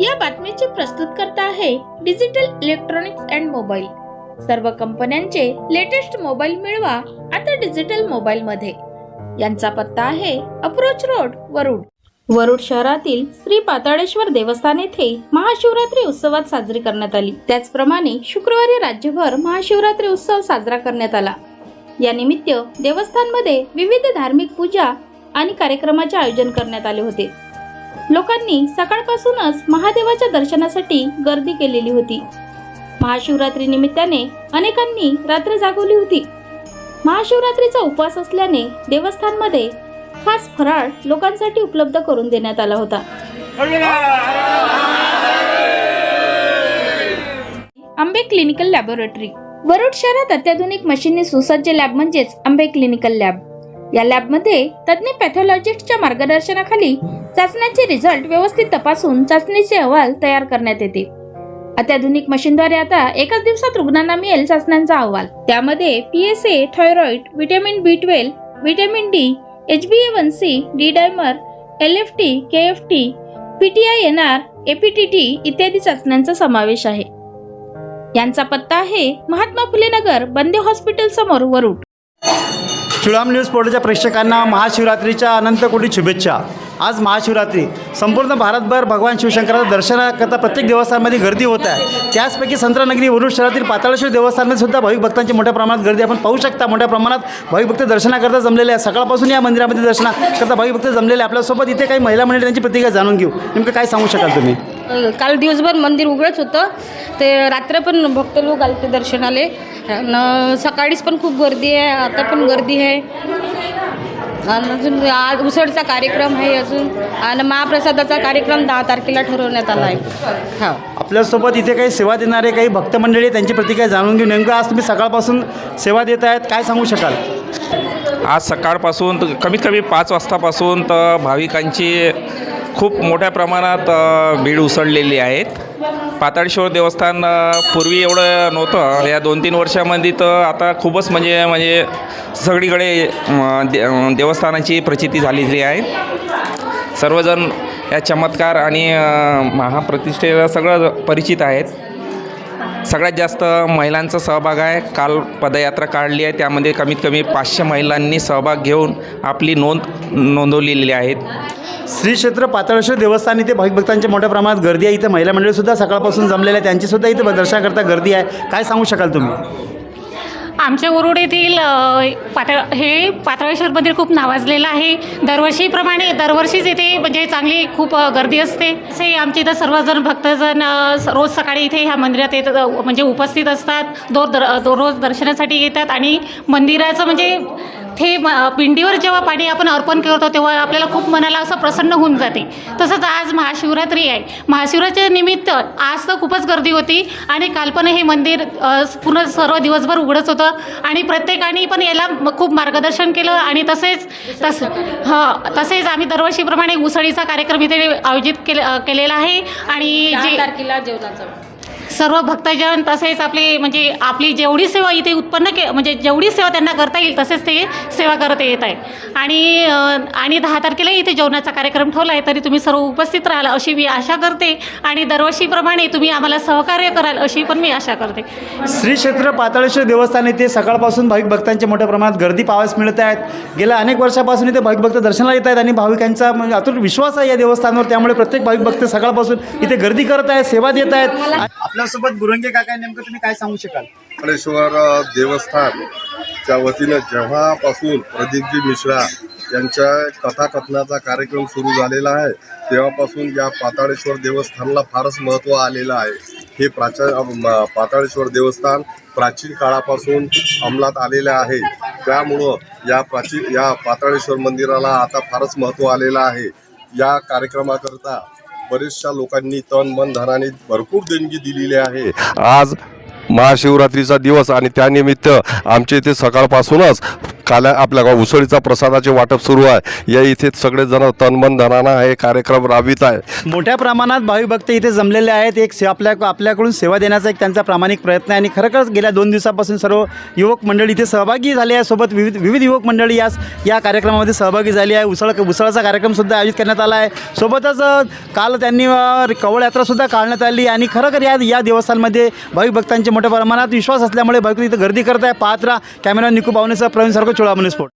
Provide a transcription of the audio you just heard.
या बातमीचे प्रस्तुत करता आहे डिजिटल इलेक्ट्रॉनिक्स अँड मोबाईल. सर्व कंपन्यांचे लेटेस्ट मोबाईल मिळवा आता डिजिटल मोबाईल मध्ये यांचा पत्ता आहे अप्रोच रोड वरुड. वरुड शहरातील श्री पाताळेश्वर देवस्थान येथे महाशिवरात्री उत्सवात साजरी करण्यात आली. त्याचप्रमाणे शुक्रवारी राज्यभर महाशिवरात्री उत्सव साजरा करण्यात आला. या निमित्त देवस्थानमध्ये विविध धार्मिक पूजा आणि कार्यक्रमाचे आयोजन करण्यात आले होते. लोकांनी सकाळपासूनच महादेवाच्या दर्शनासाठी गर्दी केलेली होती. महाशिवरात्री निमित्ताने अनेकांनी रात्र जागवली होती. महाशिवरात्रीचा उपवास असल्याने देवस्थानमध्ये खास फराळ लोकांसाठी उपलब्ध करून देण्यात आला होता. आंबे क्लिनिकल लॅबोरेटरी. वरुड शहरात अत्याधुनिक मशीनने सुसज्ज लॅब म्हणजेच आंबे क्लिनिकल लॅब. या लॅबमध्ये तज्ज्ञ पॅथॉलॉजिस्टच्या मार्गदर्शनाखाली चाचण्यांचे रिझल्ट व्यवस्थित तपासून चाचणीचे अहवाल तयार करण्यात येते. अत्याधुनिक मशीनद्वारे आता एकाच दिवसात रुग्णांना मिळेल चाचण्यांचा अहवाल. त्यामध्ये PSA thyroid vitamin B twelve vitamin D H B A one C D dimer L F T K F T PTI N R APTT इत्यादी चाचण्यांचा समावेश आहे. यांचा पत्ता आहे महात्मा फुले नगर बंदे हॉस्पिटल समोर वरुड. चुळाम न्यूज पोर्टलच्या प्रेक्षकांना महाशिवरात्रीच्या अनंत कोटी शुभेच्छा. आज महाशिवरात्री. संपूर्ण भारतभर भगवान शिवशंकराच्या दर्शनाकरता प्रत्येक देवस्थानमध्ये गर्दी होत आहे. त्याचपैकी संत्रनगरी वरुड शहरातील पाताळेश्वर देवस्थानमध्ये सुद्धा भाविक भक्तांची मोठ्या प्रमाणात गर्दी आपण पाहू शकता मोठ्या प्रमाणात भाविक भक्त दर्शनाकरता जमलेले आहे सकाळपासून या मंदिरामध्ये दर्शनाकरता भाविक भक्त जमलेले आहे आपल्यासोबत इथे काही महिला मंडळी त्यांची प्रतिक्रिया जाणून घेऊ. नेमकं काय सांगू शकाल तुम्ही? काल दिवसभर मंदिर उघडंच होतं. ते रात्र पण भक्त लोक आले ते दर्शनाले न सकाळीच पण खूप गर्दी आहे. आता पण गर्दी आहे. आणि अजून आज उसळचा कार्यक्रम आहे अजून. आणि महाप्रसादाचा कार्यक्रम दहा तारखेला ठरवण्यात आला आहे. हा. आपल्यासोबत इथे काही सेवा देणारे काही भक्त मंडळी आहेत, त्यांची प्रतिक्रिया जाणून घेऊ नेमकं आज तुम्ही सकाळपासून सेवा देत आहेत काय सांगू शकाल? आज सकाळपासून तर कमीत कमी पाच वाजतापासून तर भाविकांची खूप मोठ्या प्रमाणात भीड उसळलेली आहेत. पाताळेश्वर देवस्थान पूर्वी एवढं नव्हतं. या दोन तीन वर्षामध्ये तर आता खूपच म्हणजे म्हणजे सगळीकडे दे देवस्थानाची प्रचिती झालेली आहे. सर्वजण या चमत्कार आणि महाप्रतिष्ठेला सगळं परिचित आहेत. सगळ्यात जास्त महिलांचा सहभाग आहे. काल पदयात्रा काढली आहे. त्यामध्ये कमीत कमी पाचशे महिलांनी सहभाग घेऊन आपली नोंद नोंदवलेली आहेत. श्री क्षेत्र पाताळेश्वर देवस्थान इथे भाविक भक्तांच्या मोठ्या प्रमाणात गर्दी आहे. इथे महिला मंडळीसुद्धा सकाळपासून जमलेल्या आहे त्यांचीसुद्धा इथे दर्शनाकरता गर्दी आहे. काय सांगू शकाल तुम्ही? आमच्या वरुड येथील पातळ हे पाताळेश्वर मंदिर खूप नावाजलेलं आहे. दरवर्षीप्रमाणे दरवर्षीच येथे म्हणजे चांगली खूप गर्दी असते. असे आमचे इथं सर्वजण भक्तजण स- रोज सकाळी इथे ह्या मंदिरात येत म्हणजे उपस्थित असतात. दो दर रोज दर्शनासाठी येतात आणि मंदिराचं म्हणजे ते म- पिंडीवर जेव्हा पाणी आपण अर्पण करतो तेव्हा आपल्याला खूप मनाला असं प्रसन्न होऊन जाते. तसंच आज महाशिवरात्री आहे. महाशिवरात्रीच्या निमित्त आज तर खूपच गर्दी होती आणि काल पण हे मंदिर पूर्ण सर्व दिवसभर उघडंच होतं आणि प्रत्येकाने पण याला खूप मार्गदर्शन केलं आणि तसेच तस हां तसेच आम्ही दरवर्षीप्रमाणे उसळीचा कार्यक्रम इथे आयोजित केले केलेला आहे आणि जे तारखेला जेवणाचं. सर्व भक्तजन तसेच आपले म्हणजे आपली जेवढी सेवा इथे उत्पन्न के म्हणजे जेवढी सेवा त्यांना करता येईल तसेच ते सेवा करत येत आहे आणि आणि दहा तारखेला इथे जेवणाचा कार्यक्रम ठेवला आहे तरी तुम्ही सर्व उपस्थित राहाल अशी मी आशा करते. आणि दरवर्षीप्रमाणे तुम्ही आम्हाला सहकार्य कराल अशी पण मी आशा करते. श्री क्षेत्र पाताळेश्वर देवस्थान इथे सकाळपासून भाविक भक्तांच्या मोठ्या प्रमाणात गर्दी पाहावयास मिळत आहेत. गेल्या अनेक वर्षापासून इथे भाविक भक्त दर्शनाला येत आहेत आणि भाविकांचा म्हणजे अतूट विश्वास आहे या देवस्थानावर. त्यामुळे प्रत्येक भाविक भक्त सकाळपासून इथे गर्दी करत आहेत सेवा देत आहेत. आपल्यासोबत गुरंगे काका नेमकं तुम्ही काय सांगू शकाल? पाताळेश्वर देवस्थानच्या वतीनं जेव्हापासून प्रदीपजी मिश्रा यांच्या कथाकथनाचा कार्यक्रम सुरू झालेला आहे तेव्हापासून या पाताळेश्वर देवस्थानला फारच महत्त्व आलेलं आहे. हे प्राचा पाताळेश्वर देवस्थान प्राचीन काळापासून अंमलात आलेलं आहे. त्यामुळं या प्राचीन या पाताळेश्वर मंदिराला आता फारच महत्त्व आलेलं आहे. या कार्यक्रमाकरता बरेचशा लोकांनी तन मन धनाने भरपूर देणगी दिलेली आहे. आज महाशिवरात्रीचा दिवस आणि त्यानिमित्त आमच्या इथे सकाळपासूनच काल आपल्या गाव उसळीचा प्रसादाचे वाटप सुरू आहे. या इथे सगळेजण तनमन धनाना हे कार्यक्रम राबवित आहे. मोठ्या प्रमाणात भावी भक्त इथे जमलेले आहेत. एक से आपल्या आपल्याकडून सेवा देण्याचा एक त्यांचा प्रामाणिक प्रयत्न आहे. आणि खरंच गेल्या दोन दिवसापासून सर्व युवक मंडळी इथे सहभागी झाले आहे. सोबत विविध विविध युवक मंडळी यास या कार्यक्रमामध्ये सहभागी झाली आहे. उसळ उसळाचा कार्यक्रमसुद्धा आयोजित करण्यात आला आहे. सोबतच काल त्यांनी कवळ यात्रासुद्धा काढण्यात आली आणि खरोखर या या देवस्थानमध्ये भाविक भक्तांचे मोठ्या प्रमाणात विश्वास असल्यामुळे भाविक इथे गर्दी करत आहे. पाहत राहा. कॅमेरा निकू बावनेसह प्रवीण सारखं चोळामणी स्पोर्ट